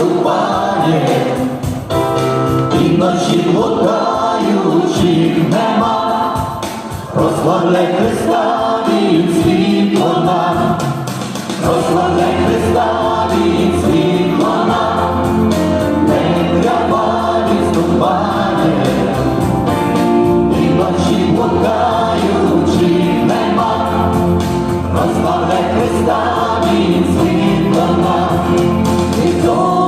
зупає, і ночі лодаючих нема, розслабляй Христа, він світло нам, розслабляй Христа, він світло нам, не треба відступає, і ночі лодаючих нема, розслабляй Христа, він світло нам. It's all